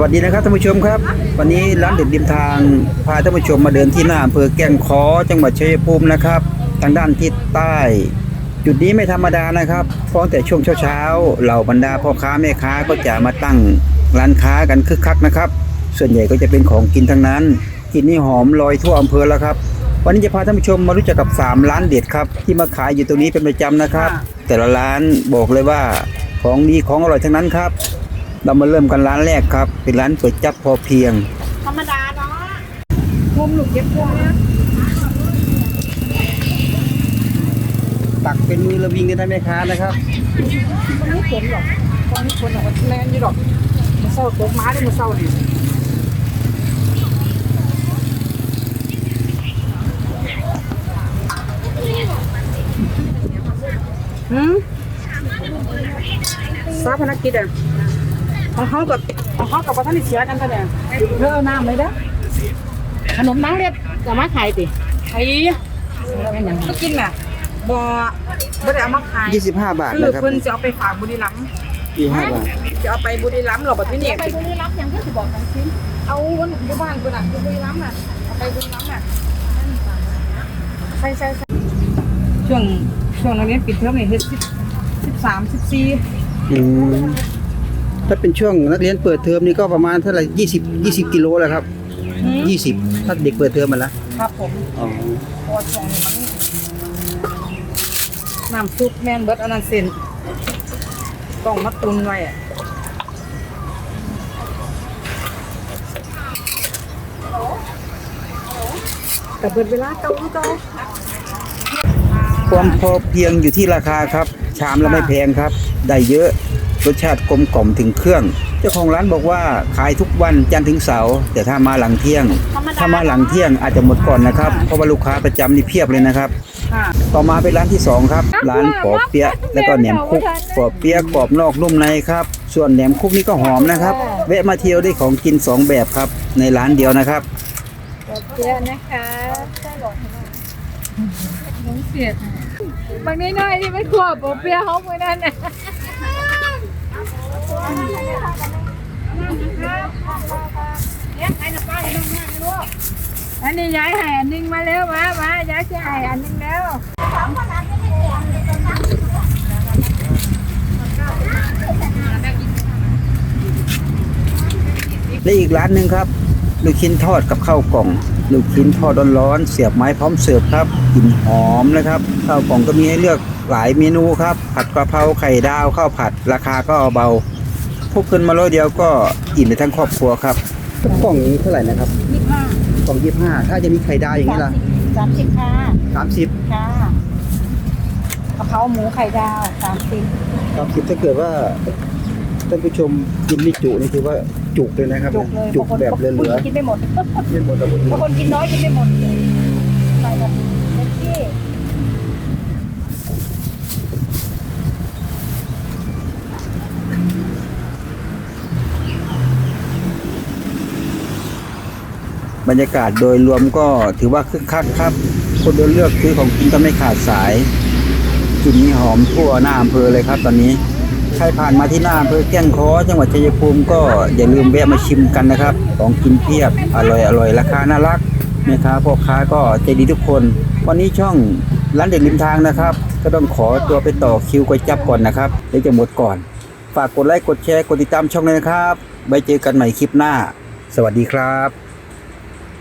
วัสดีนะครับท่านผู้ชมครับ วันนี้ร้านเด็ดริมทางพาท่านผู้ชมมาเดินที่หน้าอำเภอแก่งคอจังหวัดชัยภูมินะครับ ทางด้านทิศใต้ จุดนี้ไม่ธรรมดานะครับเพราะแต่ช่วงเช้าๆเหล่าบรรดาพ่อค้าแม่ค้าก็จะมาตั้งร้านค้ากันคึกคักนะครับ ส่วนใหญ่ก็จะเป็นของกินทั้งนั้นกลินนี่หอมลอยทั่วอำเภอแล้วครับ วันนี้จะพาท่านผู้ชมมารู้จักกับ 3 ร้านเด็ดครับ ที่มาขายอยู่ตรงนี้เป็นประจำนะครับ แต่ละร้านบอกเลยว่าของดีของอร่อยทั้งนั้นครับ เรามาเริ่มกันร้านแรกครับ เป็นร้านก๋วยจั๊บพอเพียง ธรรมดาเนาะมุมหลุดเย็บพวงนะตักเป็นมือระวิงกันได้ไหมค้านะครับมันไม่ผลหรอกมันไม่ผลหรอกมันแรงอยู่หรอกมันเศร้าตกม้าได้มันเศร้าดิหืมสาพนักกิจอะ ของเขากับของเขากับพระท่านนี่เสียกันซะเนี่ยเลิกเอาน้ำเลยเด้อขนมน้ำเรียบจะมาขายติขายก็กินน่ะบ่บ่ได้เอามาขาย25บาทคือนะครับเพิ่นจะเอาไปฝากบุรีรัมย์25บาทจะเอาไปบุรีรัมย์หรอบัดนี้เนี่ยไปบุรีรัมย์ยังก็สิบอกกันซิเอาวันอยู่บ้านเพิ่นน่ะอยู่บุรีรัมย์น่ะเอาไปบุรีรัมย์น่ะใช่ใช่ใช่ช่วงช่วงนั้นเนี่ยปิดเทอมนี่เฮ็ด10 13 14อืม ถ้าเป็นช่วงนักเรียนเปิดเทอมนี่ก็ประมาณเท่าไหร่20 20กิโลแหละครับหืม20ถ้าเด็กเปิดเทอมมันละครับผมอ๋อเพราะว่าช่วงนี้มันน้ำซุปแม่นเบิดอันนั้นเส้นต้องมาตุนไว้อะแต่เบิดเวลาเก่าคือเก่าความพอเพียงอยู่ที่ราคาครับ ชามละไม่แพงครับ ได้เยอะ รสชาติกลมกล่อมถึงเครื่อง เจ้าของร้านบอกว่าขายทุกวันจันทร์ถึงเสาร์แต่ถ้ามาหลังเที่ยง ถ้ามาหลังเที่ยงอาจจะหมดก่อนนะครับ เพราะว่าลูกค้าประจำนี่เพียบเลยนะครับค่ะต่อมาเป็นร้านที่สองครับ ร้านปอเปี๊ยะแล้วก็แหนมคุกปอเปี๊ยะกรอบนอกนุ่มในครับ ส่วนแหนมคุกนี่ก็หอมนะครับแวะมาเที่ยวได้ของกินสองแบบครับ ในร้านเดียวนะครับเยอะนะคะน้องเสียดบางน้อยๆที่ไม่ขวบเปรี้ยวเขาเหมือนนั่นน่ะ อันนี้ย้ายให้อันนึงมาแล้วมามาย้ายจะให้อันนึงแล้วและอีกร้านหนึ่งครับ ลูกชิ้นทอดกับข้าวกล่อง ลูกชิ้นทอดร้อนๆเสียบไม้พร้อมเสิร์ฟครับกลิ่นหอมนะครับข้าวกล่องก็มีให้เลือกหลายเมนูครับ ผัดกระเพราไข่ดาวข้าวผัดราคาก็เบา พวกขึ้นมาร้อยเดียวก็อิ่มในทั้งครอบครัวครับกล่องนี้เท่าไหร่นะครับยี่ห้ากล่องยี่ห้าถ้าจะมีไข่ดาวอย่างนี้ล่ะสามสิบค่ะสามสิบค่ะกะเพราหมูไข่ดาวสามสิบสามสิบถ้าเกิดว่าท่านผู้ชมกินไม่จุนี่ถือว่าจุกเลยนะครับ จุกเลยจุกแบบเหลือผู้หญิงกินไม่หมดๆเยี่ยมหมดแล้วหมดบางคนกินน้อยกินไม่หมดใส่แบบเต็มที่ บรรยากาศโดยรวมก็ถือว่าคึกคักครับ คนเดินเลือกซื้อของกินก็ไม่ขาดสายกลิ่นนี้หอมทั่วหน้าอำเภอเลยครับตอนนี้ ใครผ่านมาที่หน้าอำเภอแก้งคอจังหวัดชัยภูมิก็อย่าลืมแวะมาชิมกันนะครับ ของกินเพียบอร่อยอร่อยราคาน่ารักแม่ค้าพ่อค้าก็ใจดีทุกคน วันนี้ช่องร้านเด็ดริมทางนะครับ ก็ต้องขอตัวไปต่อคิวก๋วยจับก่อนนะครับเดี๋ยวจะหมดก่อน ฝากกดไลค์กดแชร์กดติดตามช่องเลยนะครับไว้เจอกันใหม่คลิปหน้า สวัสดีครับ